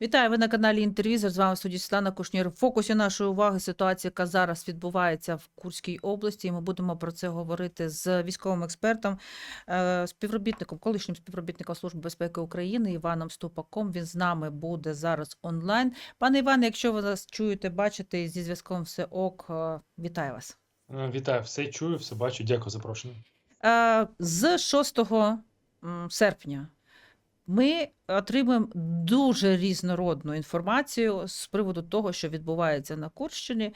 Вітаю, ви на каналі Інтервізор. З вами студія Світлана Кушнір. В фокусі нашої уваги ситуація, яка зараз відбувається в Курській області. І ми будемо про це говорити з військовим експертом, е, співробітником, колишнім співробітником Служби безпеки України Іваном Ступаком. Він з нами буде зараз онлайн. Пане Іване, якщо ви нас чуєте, бачите зі зв'язком все ок, е, вітаю вас. Е, Вітаю, все чую, все бачу. Дякую за запрошення. З 6 серпня ми отримуємо дуже різнородну інформацію з приводу того, що відбувається на Курщині.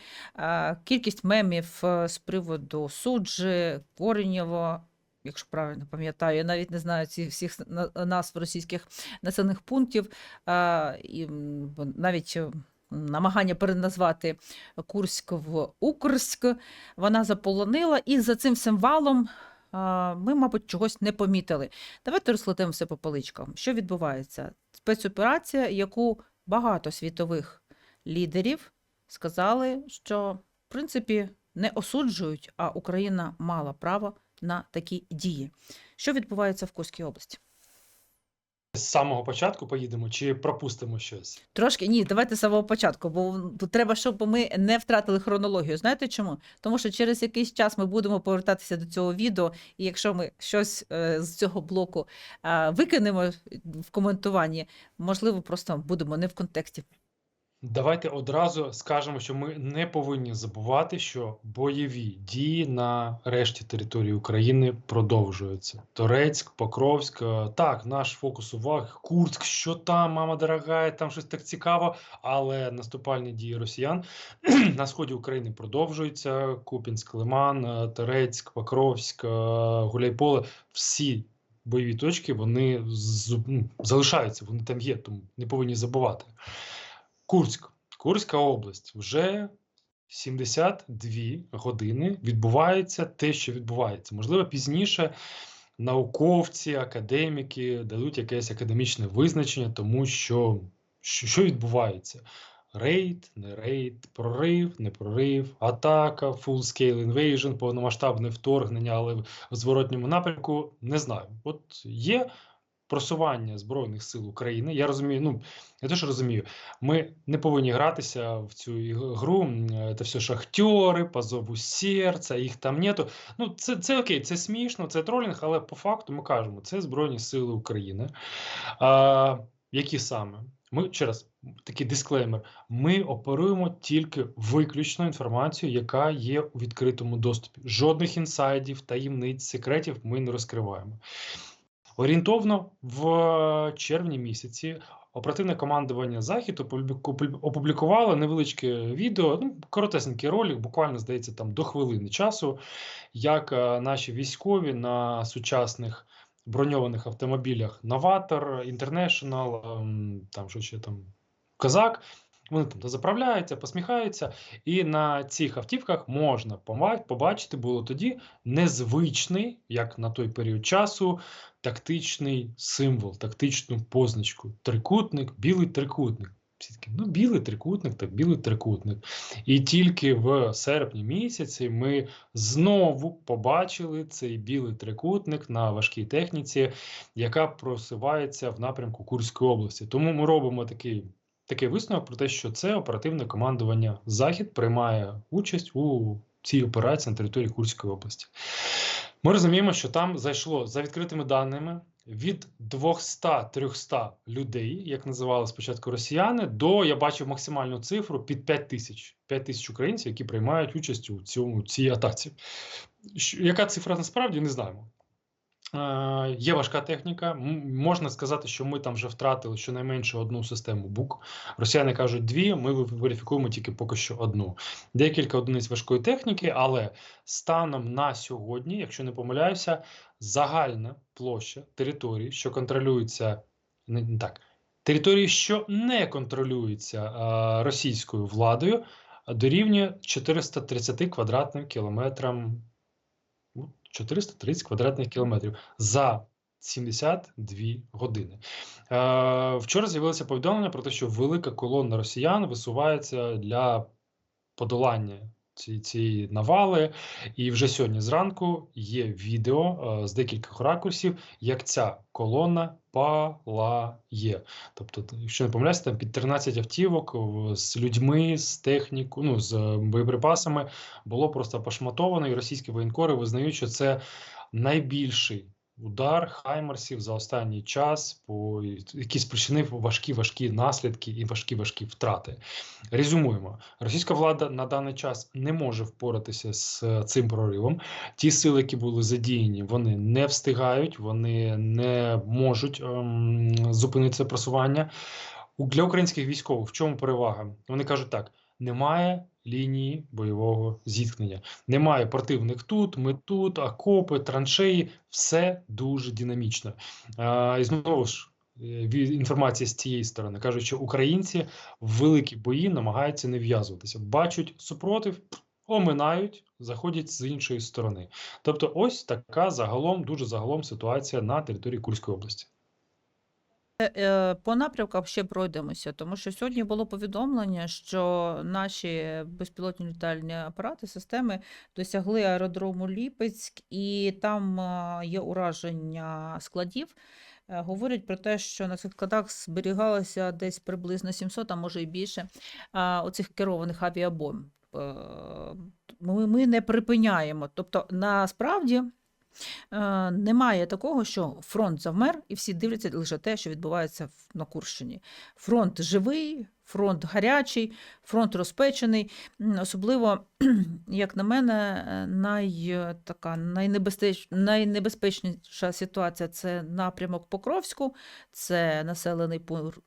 Кількість мемів е, з приводу суджі, Коренєво. Якщо правильно пам'ятаю, я навіть не знаю ці всіх на- назв російських населених пунктів, і навіть е, намагання переназвати Курськ в Укрськ вона заполонила, і за цим всім валом ми, мабуть, чогось не помітили. Давайте розкладемо все по поличкам. Що відбувається? Спецоперація, яку багато світових лідерів сказали, що в принципі не осуджують, а Україна мала право на такі дії. Що відбувається в Курській області? З самого початку поїдемо чи пропустимо щось? Трошки ні, давайте з самого початку, бо треба, щоб ми не втратили хронологію. Знаєте чому? Тому що через якийсь час ми будемо повертатися до цього відео, і якщо ми щось е, з цього блоку е, викинемо в коментуванні, можливо, просто будемо не в контексті. Давайте одразу скажемо, що ми не повинні забувати, що бойові дії на решті території України продовжуються. Торецьк, Покровськ, е, так, наш фокус уваги, Курськ, що там, мама дорога, там щось так цікаво, але наступальні дії росіян на сході України продовжуються. Купінськ, Лиман, е, Торецьк, Покровськ, е, Гуляйполе, всі. Бойові точки вони ну, залишаються, вони там є, тому не повинні забувати. Курськ, Курська область. Вже 72 години відбувається те, що відбувається. Можливо, пізніше науковці, академіки дадуть якесь академічне визначення, тому що що, відбувається? Рейд, не рейд, прорив, не прорив, атака, full-scale invasion, повномасштабне вторгнення, але в зворотньому напрямку не знаю. От є просування Збройних сил України. Я розумію, ну я теж розумію, ми не повинні гратися в цю гру. Це все шахтери, по зову серця, їх там нету. Ну, це, це окей, це смішно, це тролінг, але по факту ми кажемо, це Збройні Сили України. А, які саме? Ми ще раз такий дисклеймер. Ми оперуємо тільки виключно інформацію, яка є у відкритому доступі. Жодних інсайдів, таємниць, секретів ми не розкриваємо. Орієнтовно в червні місяці оперативне командування Захід опубліку- опублі- опублікувало невеличке відео, ну, коротесенький ролик, буквально здається, там до хвилини часу, як е, наші військові на сучасних броньованих автомобілях Новатор, Інтернешнл, ем, там що ще там Козак. Вони там заправляються, посміхаються, і на цих автівках можна побачити було тоді незвичний, як на той період часу, тактичний символ, тактичну позначку. Трикутник, білий трикутник. Всі такі, ну, білий трикутник, так білий трикутник. І тільки в серпні місяці ми знову побачили цей білий трикутник на важкій техніці, яка просувається в напрямку Курської області. Тому ми робимо такий. Такий висновок про те, що це оперативне командування Захід приймає участь у цій операції на території Курської області. Ми розуміємо, що там зайшло за відкритими даними від 200-300 людей, як називали спочатку росіяни, до я бачив максимальну цифру під 5 тисяч 5 тисяч українців, які приймають участь у цьому цій атаці. Яка цифра насправді не знаємо. Е, Є важка техніка. Можна сказати, що ми там вже втратили щонайменше одну систему БУК. Росіяни кажуть дві. Ми ве- верифікуємо тільки поки що одну. Декілька одиниць важкої техніки, але станом на сьогодні, якщо не помиляюся, загальна площа території, що контролюється не так, території, що не контролюються е, російською владою, дорівнює 430 квадратним кілометрам 430 квадратних кілометрів за 72 години. Е, вчора з'явилося повідомлення про те, що велика колона росіян висувається для подолання ці, навали. І вже сьогодні зранку є відео е, з декількох ракурсів, як ця колона палає. Тобто, якщо не помиляюся, там під 13 автівок з людьми, з технікою, ну з боєприпасами було просто пошматовано, і російські воєнкори визнають, що це найбільший удар хаймерсів за останній час, по який спричинив важкі важкі наслідки і важкі важкі втрати. Резюмуємо: російська влада на даний час не може впоратися з е, цим проривом. Ті сили, які були задіяні, вони не встигають, вони не можуть ем, зупинити це просування. Для українських військових в чому перевага? Вони кажуть так: немає лінії бойового зіткнення. Немає противник тут, ми тут, окопи, траншеї, все дуже динамічно. І знову ж. е, Інформація з цієї сторони кажуть, що українці в великі бої намагаються не в'язуватися, бачать супротив, оминають, заходять з іншої сторони. Тобто, ось така загалом, дуже загалом ситуація на території Курської області. Е, е, По напрямкам ще пройдемося, тому що сьогодні було повідомлення, що наші безпілотні літальні апарати, системи досягли аеродрому Ліпецьк, і там е, є ураження складів. Говорять про те, що на цих складах зберігалося десь приблизно 700, а може і більше, оцих керованих авіабомб. Ми не припиняємо. Тобто, насправді. Е, Немає такого, що фронт завмер, і всі дивляться лише те, що відбувається на Курщині. Фронт живий, фронт гарячий, фронт розпечений. Особливо, як на мене, е, най, е, така, найнебезпеч, найнебезпечніша ситуація це напрямок Покровську, це населений пункт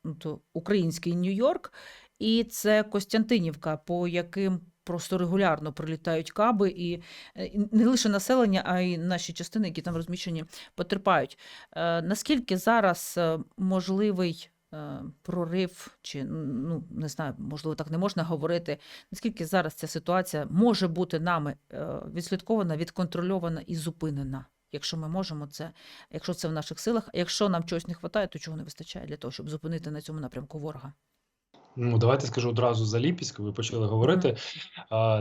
український Нью-Йорк, і це Костянтинівка, по яким просто регулярно прилітають каби, і е, не лише населення, а й наші частини, які там розміщені, потерпають. Е, Наскільки зараз е, можливий прорив, чи ну не знаю, можливо, так не можна говорити. Наскільки зараз ця ситуація може бути нами відслідкована, відконтрольована і зупинена? Якщо ми можемо це, якщо це в наших силах, якщо нам чогось не вистачає, то чого не вистачає для того, щоб зупинити на цьому напрямку ворога? Ну, давайте скажу одразу за Ліпецьк, ви почали говорити.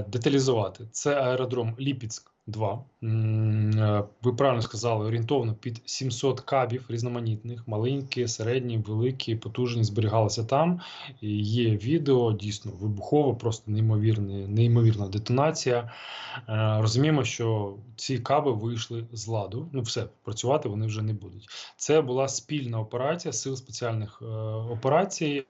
Деталізувати. Це аеродром Ліпецьк 2. М, е, Ви правильно сказали, орієнтовно під 700 кабів різноманітних, маленькі, середні, великі, потужні зберігалися там. Є відео, дійсно вибухово, просто неймовірне, неймовірна детонація. Е, Розуміємо, що ці каби вийшли з ладу. Ну, все, працювати вони вже не будуть. Це була спільна операція сил спеціальних е, операцій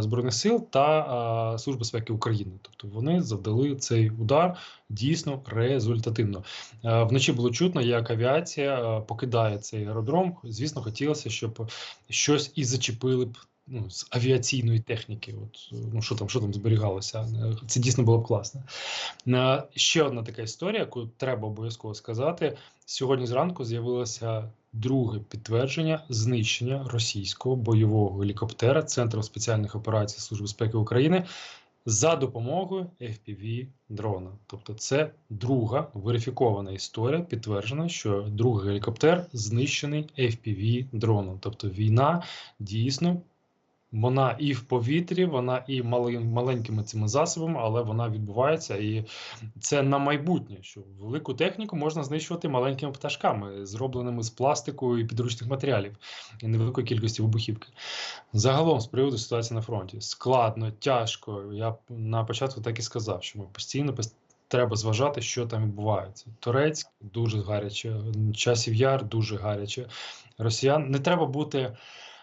збройних сил та Служби безпеки України. Тобто вони завдали цей удар дійсно результативно. Е, вночі було чутно, як авіація е, покидає цей аеродром. Звісно, хотілося, щоб щось і зачепили б. Ну, з авіаційної техніки, от ну що там, що там зберігалося, Е, це дійсно було б класно. Е, Ще одна така історія, яку треба обов'язково сказати. Сьогодні зранку з'явилося друге підтвердження знищення російського бойового гелікоптера Центру спеціальних операцій Служби безпеки України за допомогою fpv дрона. Тобто, це друга верифікована історія, підтверджена, що другий гелікоптер знищений fpv дроном. Тобто, війна дійсно. Вона і в повітрі, вона і маленькими цими засобами, але вона відбувається, і це на майбутнє, що велику техніку можна знищувати маленькими пташками, зробленими з пластику і підручних матеріалів, і невеликої кількості вибухівки. Загалом, з приводу ситуації на фронті, складно, тяжко. Я на початку так і сказав, що ми постійно пос- треба зважати, що там відбувається. Турецьк дуже гаряче, часів яр дуже гаряче. Росіян не треба бути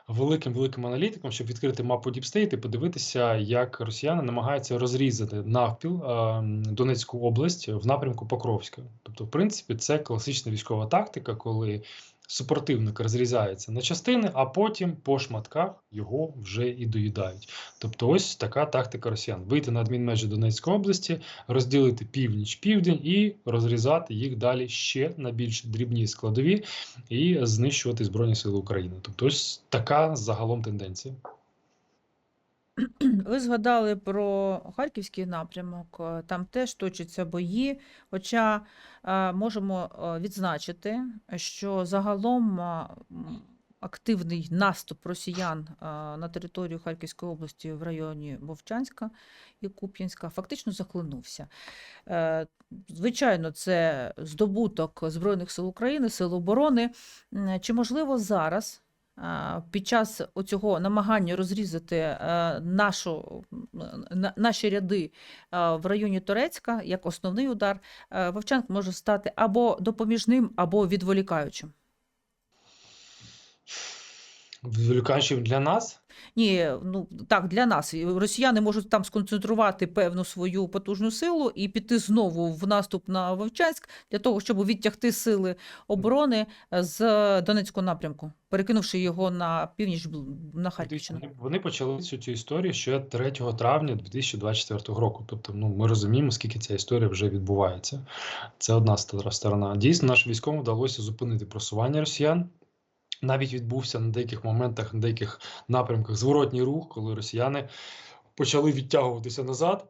великим великим аналітиком, щоб відкрити мапу Діпстейт і подивитися, як росіяни намагаються розрізати навпіл е, Донецьку область в напрямку Покровська. Тобто, в принципі, це класична військова тактика, коли супротивник розрізається на частини, а потім по шматках його вже і доїдають. Тобто, ось така тактика росіян: вийти на адмінмежі Донецької області, розділити північ, південь і розрізати їх далі ще на більш дрібні складові і знищувати Збройні Сили України. Тобто, ось така загалом тенденція. Ви згадали про харківський напрямок, е, там теж точаться бої. Хоча е, можемо е, відзначити, що загалом активний наступ росіян на територію Харківської області в районі Вовчанська і Куп'янська фактично захлинувся. Звичайно, це здобуток Збройних сил України, Сил оборони. Чи можливо зараз під час оцього намагання розрізати е, нашу, наші ряди е, в районі Турецька як основний удар, Вовчанк може стати або допоміжним, або відволікаючим? Відволікаючим для нас. Ні, ну так, для нас. Росіяни можуть там сконцентрувати певну свою потужну силу і піти знову в наступ на Вовчанськ для того, щоб відтягти сили оборони з Донецького напрямку, перекинувши його на північ на Харківщину. Вони, почали цю, цю історію ще 3 травня 2024 року. Тобто, ну ми розуміємо, скільки ця історія вже відбувається. Це одна стор- сторона. Дійсно, нашим військовим вдалося зупинити просування росіян. Навіть відбувся на деяких моментах, на деяких напрямках зворотній рух, коли росіяни почали відтягуватися назад.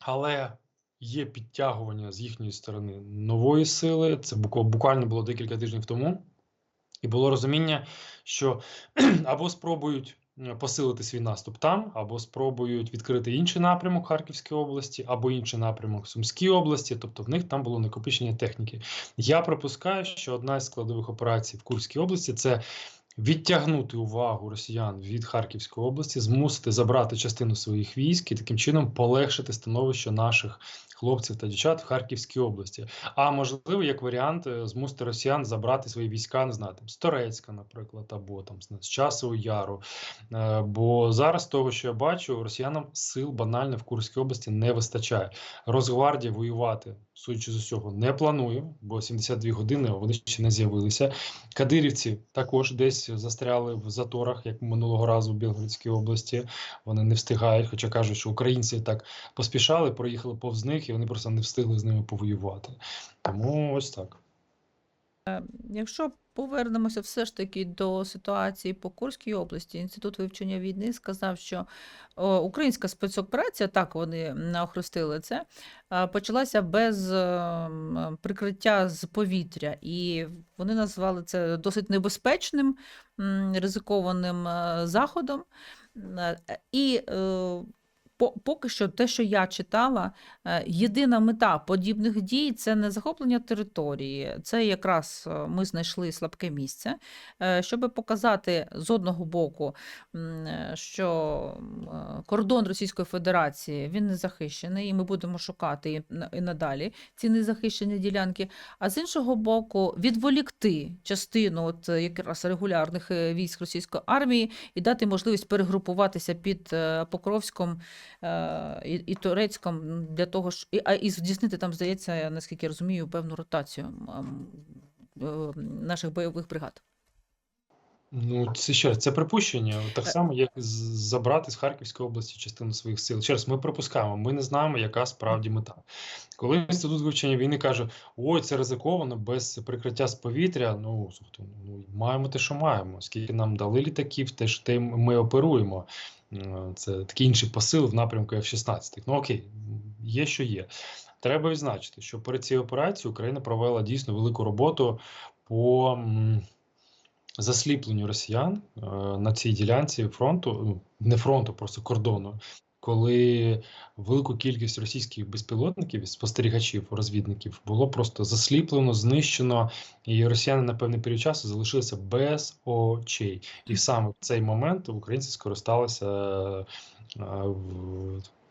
Але є підтягування з їхньої сторони нової сили. Це буквально було декілька тижнів тому. І було розуміння, що або спробують посилити свій наступ там, або спробують відкрити інший напрямок Харківської області, або інший напрямок Сумській області. Тобто в них там було накопичення техніки. Я припускаю, що одна з складових операцій в Курській області це відтягнути увагу росіян від Харківської області, змусити забрати частину своїх військ і таким чином полегшити становище наших хлопців та дівчат в Харківській області. А можливо, як варіант, е, змусити росіян забрати свої війська, не знаю, там з Торецька, наприклад, або там з Часового Яру. Е, Бо зараз того, що я бачу, росіянам сил банально в Курській області не вистачає. Росгвардія воювати, судячи з усього, не планує, бо 72 години вони ще не з'явилися. Кадирівці також десь застряли в заторах, як минулого разу в Білгородській області. Вони не встигають, хоча кажуть, що українці так поспішали, проїхали повз них, і вони просто не встигли з ними повоювати. Тому ось так. Якщо повернемося все ж таки до ситуації по Курській області, Інститут вивчення війни сказав, що українська спецоперація, так вони охрестили це, почалася без е, прикриття з повітря, і вони назвали це досить небезпечним, ризикованим е, заходом. Е, І е, поки що те, що я читала, Е, Єдина мета подібних дій це не захоплення території, це якраз е, ми знайшли слабке місце, е, щоб показати з одного боку, що кордон Російської Федерації він не захищений, і ми будемо шукати і надалі ці незахищені ділянки. А з іншого боку, відволікти частину от якраз регулярних військ російської армії і дати можливість перегрупуватися під Покровськом і, і Турецьком для того, ж і, і здійснити там, здається, наскільки я розумію, певну ротацію е, наших бойових бригад. Ну, це ще раз, це припущення, так само, як забрати з Харківської області частину своїх сил. Ще раз, ми припускаємо, ми не знаємо, яка справді мета. Коли інститут вивчення війни каже, ой, це ризиковано без прикриття з повітря. Ну слухайте, ну маємо те, що маємо. Скільки нам дали літаків, те ж те ми оперуємо. Е, Це такий інший посил в напрямку F-16. Ну окей, є що є. Треба відзначити, що перед цією операцією Україна провела дійсно велику роботу по. засліпленню росіян е, на цій ділянці фронту, ну, не фронту, просто кордону, коли велику кількість російських безпілотників, спостерігачів, розвідників було просто засліплено, знищено, і росіяни на певний період часу залишилися без очей. І саме в цей момент українці скористалися е,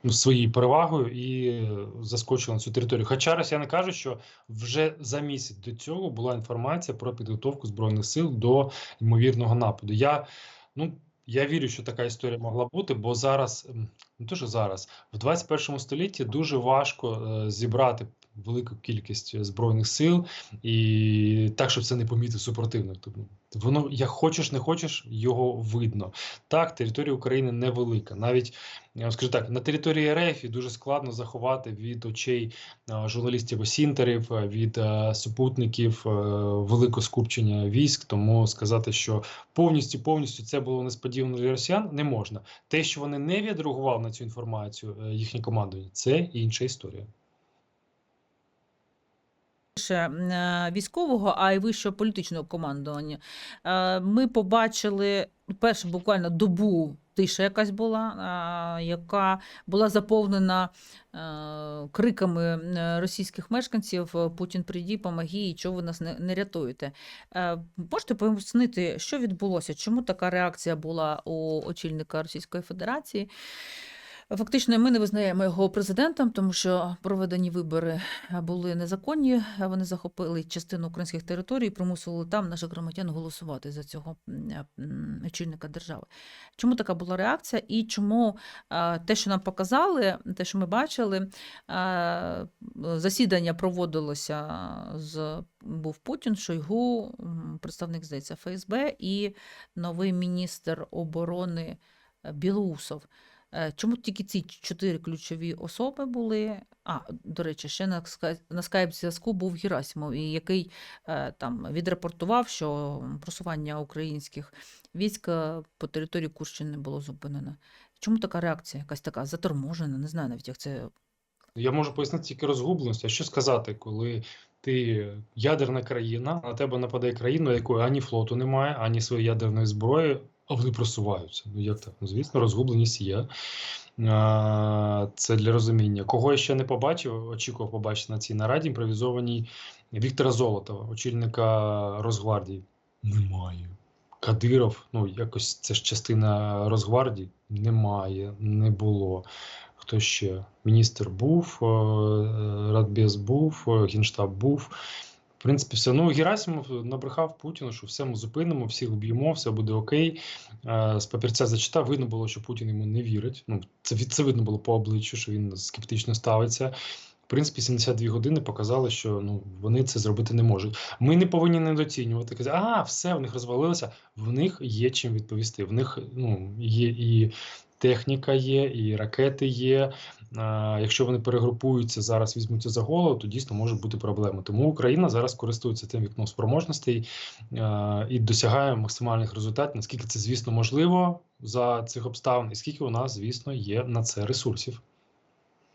ну, своєю перевагою і заскочили на цю територію. Хоча росіяни кажуть, що вже за місяць до цього була інформація про підготовку збройних сил до ймовірного нападу. Я ну я вірю, що така історія могла бути, бо зараз не то, зараз в 21 столітті дуже важко е, зібрати велику кількість збройних сил і так, щоб це не помітив супротивник. Тобто воно як хочеш, не хочеш, його видно. Так, територія України невелика. Навіть скажу так, на території РФ дуже складно заховати від очей е, журналістів осінтерів, е, від супутників велике скупчення військ. Тому сказати, що повністю повністю це було несподівано для росіян, не можна. Те, що вони не відреагували на цю інформацію, е, їхнє командування, це інша історія. е, військового, а й вищого політичного командування. Е, Ми побачили перше буквально добу. Тиша якась була, яка була заповнена криками російських мешканців Путін прийді, помоги, і чого ви нас не, рятуєте. Можете пояснити, що відбулося? Чому така реакція була у очільника Російської Федерації? Фактично, ми не визнаємо його президентом, тому що проведені вибори були незаконні. Вони захопили частину українських територій, примусили там наших громадян голосувати за цього очільника держави. Чому така була реакція? І чому те, що нам показали, те, що ми бачили, засідання проводилося з був Путін, Шойгу, представник здається ФСБ і новий міністр оборони е, Білоусов. Е, Чому тільки ці чотири ключові особи були? А, до речі, ще на ска- скайп зв'язку був Герасимов, який е, там відрапортував, що просування українських військ е, по території Курщини було зупинено. Чому така реакція? Якась така заторможена, не знаю навіть, як це Я можу пояснити тільки розгубленість. А що сказати, коли ти ядерна країна, на тебе нападає країна, якої ані флоту немає, ані своєї ядерної зброї, а вони просуваються. Ну як так? Ну, звісно, розгубленість є. Це для розуміння. Кого я ще не побачив, очікував побачити на цій нараді імпровізованій Віктора Золотова, очільника Росгвардії. Немає. Кадиров, ну якось це ж частина Росгвардії. Немає, не було. Хто ще? Міністр був, е, Радбез був, е, Генштаб був. В принципі, все. Ну, Герасимов набрехав Путіну, що все ми зупинимо, всіх вб'ємо, все буде окей. Е, З папірця зачитав, видно було, що Путін йому не вірить. Ну, це, це видно було по обличчю, що він скептично ставиться. В принципі, 72 години показали, що ну, вони це зробити не можуть. Ми не повинні недоцінювати. Казати, а, все, в них розвалилося. В них є чим відповісти. В них ну, є і техніка є, і ракети є. Якщо вони перегрупуються зараз, візьмуться за голову, то дійсно можуть бути проблеми. Тому Україна зараз користується тим вікном спроможностей і досягає максимальних результатів, наскільки це, звісно, можливо за цих обставин, і скільки у нас, звісно, є на це ресурсів.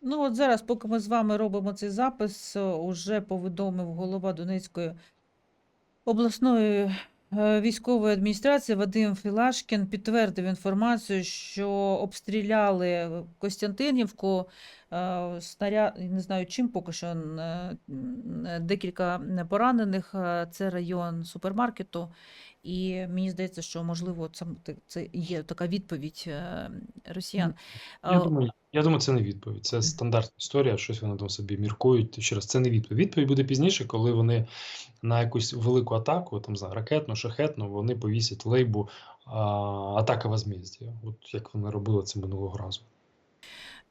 Ну, от зараз, поки ми з вами робимо цей запис, уже повідомив голова Донецької обласної військової адміністрації Вадим Філашкін підтвердив інформацію, що обстріляли Костянтинівку е, снаряд, не знаю чим, поки що е, е, декілька поранених. е, Це район супермаркету. І мені здається, що можливо це, це є така відповідь е, росіян. Я думаю, я думаю, це не відповідь. Це стандартна історія, щось вони там собі міркують. Ще раз, це не відповідь. Відповідь буде пізніше, коли вони на якусь велику атаку, там за ракетну, шахетну, вони повісять лейбу а, атака возмездія. От як вони робили це минулого разу.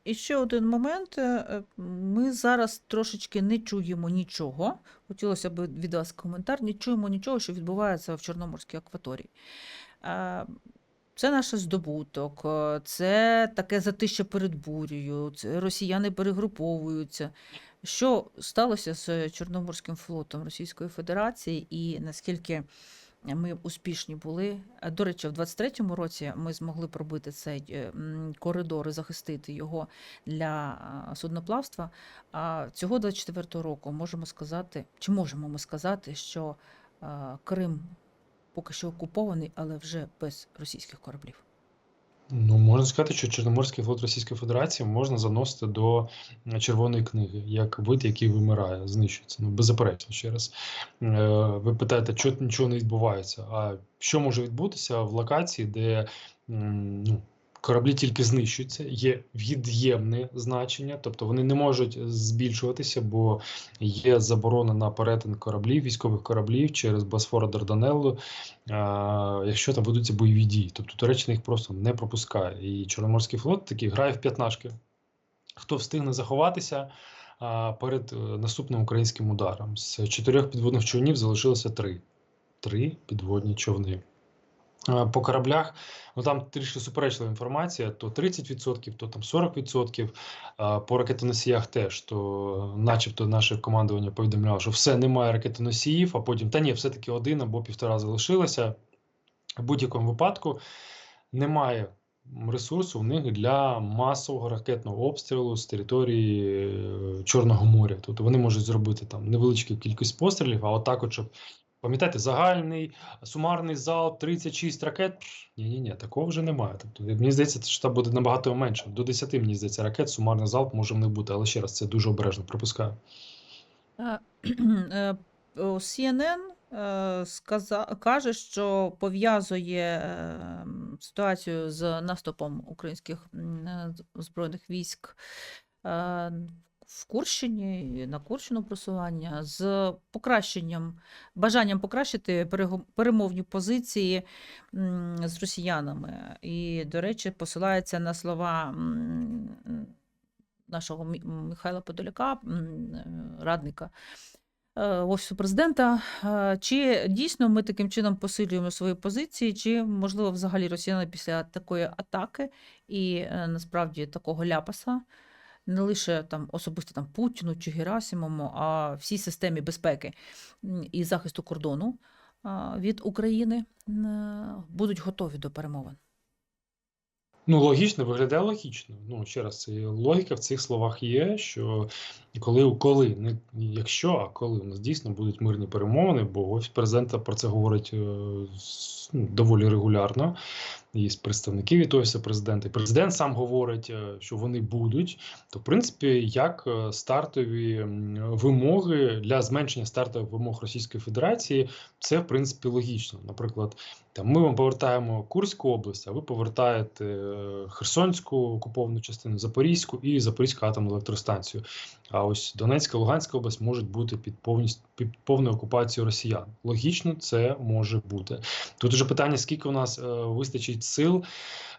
І ще один момент. е, е, Ми зараз трошечки не чуємо нічого. Хотілося б від вас коментар. Не чуємо нічого, що відбувається в Чорноморській акваторії. Е, Це наш здобуток, це таке затища перед бурею, це росіяни перегруповуються. Що сталося з Чорноморським флотом Російської Федерації і наскільки ми успішні були? Е, До речі, в 23-му році ми змогли пробити цей е, коридор і захистити його для судноплавства. А цього 24-го року можемо сказати, чи можемо ми сказати, що Крим поки що окупований, але вже без російських кораблів. Ну, можна сказати, що Чорноморський флот Російської Федерації можна заносити до е, Червоної книги, як вид, який вимирає, знищується. Ну, беззаперечно ще раз. Е, Ви питаєте, чого нічого не відбувається? А що може відбутися в локації, де ну, кораблі тільки знищуються, є від'ємне значення, тобто вони не можуть збільшуватися, бо є заборона на перетин кораблів, військових кораблів через Босфора Дарданеллу, якщо там ведуться бойові дії. Тобто Туреччина їх просто не пропускає. І Чорноморський флот такий грає в п'ятнашки. Хто встигне заховатися перед е, наступним українським ударом? З чотирьох підводних човнів залишилося три. Три підводні човни. А, По кораблях, ну там трішки суперечлива інформація: то 30%, то там 40%. По ракетоносіях теж, то начебто наше командування повідомляло, що все, немає ракетоносіїв, а потім, та ні, все-таки один або півтора залишилося. В будь-якому випадку немає ресурсу у них для масового ракетного обстрілу з території е, Чорного моря. Тобто вони можуть зробити там невеличку кількість пострілів, а отак, от, щоб пам'ятаєте, загальний сумарний залп 36 ракет. Ні, ні, ні, такого вже немає. Тобто, мені здається, що там буде набагато менше. До 10, мені здається, ракет сумарний залп може в них бути, але ще раз це дуже обережно припускаю. Е, е, CNN е, сказа- каже, що пов'язує е, ситуацію з наступом українських е, збройних військ е, в Курщині, на Курщину просування з покращенням, бажанням покращити перемовні позиції з росіянами. І, до речі, посилається на слова нашого Михайла Подоляка, радника е, Офісу президента. Е, Чи дійсно ми таким чином посилюємо свої позиції, чи можливо взагалі росіяни після такої атаки і е, насправді такого ляпаса, не лише там особисто там Путіну чи Герасимову, а всій системі безпеки і захисту кордону від України будуть готові до перемовин? Ну, логічно, виглядає логічно. Ну, ще раз, і логіка в цих словах є, що коли, коли, не якщо, а коли у нас дійсно будуть мирні перемовини, бо офіс президента про це говорить е, ну, доволі регулярно, з представників від офісу президента. І президент сам говорить, е, що вони будуть. То, в принципі, як е, стартові вимоги для зменшення стартових вимог Російської Федерації, це в принципі логічно. Наприклад, там ми вам повертаємо Курську область, а ви повертаєте е, Херсонську окуповану частину, Запорізьку і Запорізьку атомну електростанцію. А ось Донецька, Луганська область можуть бути під повністю під повною окупацією росіян. Логічно, це може бути. Тут уже питання: скільки у нас е, вистачить сил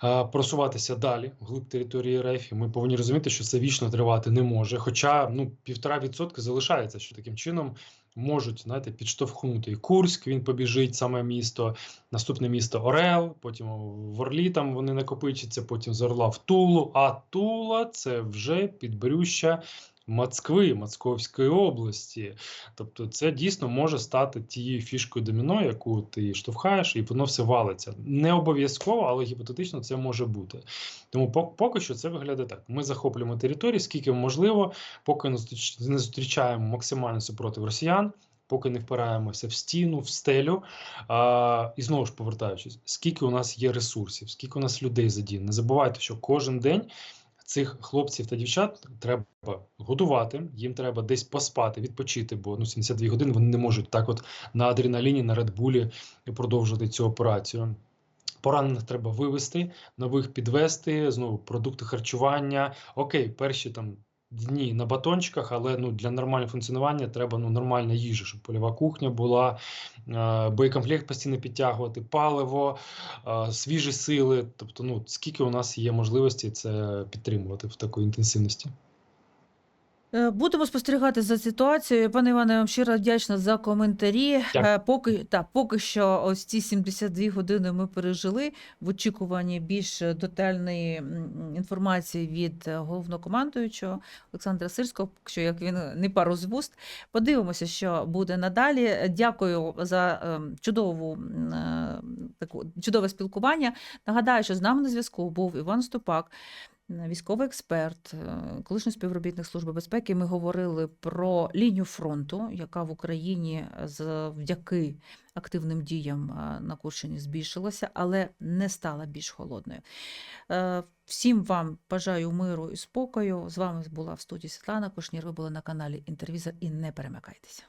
е, просуватися далі вглиб території РФ. І Ми повинні розуміти, що це вічно тривати не може. Хоча ну півтора відсотка залишається, що таким чином можуть знаєте, підштовхнути і Курськ. Він побіжить саме місто. Наступне місто Орел, потім в Орлі там вони накопичаться, потім з Орла в Тулу. А Тула це вже підбрюща Москви, Московської області. Тобто, це дійсно може стати тією фішкою доміно, яку ти штовхаєш, і воно все валиться. Не обов'язково, але гіпотетично це може бути. Тому поки що це виглядає так. Ми захоплюємо території, скільки можливо, поки не зустрічаємо максимальний супротив росіян. Поки не впираємося в стіну, в стелю. А, і знову ж повертаючись, скільки у нас є ресурсів, скільки у нас людей задіяно. Не забувайте, що кожен день цих хлопців та дівчат треба годувати, їм треба десь поспати, відпочити, бо ну 72 години вони не можуть так, от на адреналіні, на редбулі продовжувати цю операцію. Поранених треба вивести, нових підвести, знову продукти харчування. Окей, перші там дні на батончиках, але ну для нормального функціонування треба ну нормальна їжа, щоб польова кухня була, е, боєкомплект постійно підтягувати, паливо, е, свіжі сили. Тобто, ну скільки у нас є можливості це підтримувати в такій інтенсивності. Е, Будемо спостерігати за ситуацією. Пане Іване, я вам щиро вдячна за коментарі. Дякую. Е, Поки, та, поки що ось ці 72 години ми пережили в очікуванні більш детальної інформації від е, головнокомандуючого Олександра Сирського, поки що як він не пару з вуст. Подивимося, що буде надалі. Дякую за ем, чудову е, таку чудове спілкування. Нагадаю, що з нами на зв'язку був Іван Ступак. Військовий експерт, е, колишній співробітник Служби безпеки. Ми говорили про лінію фронту, яка в Україні завдяки активним діям е, на Курщині збільшилася, але не стала більш холодною. Е, Всім вам бажаю миру і спокою. З вами була в студії Світлана Кушнір. Ви були на каналі Інтервізор і не перемикайтеся.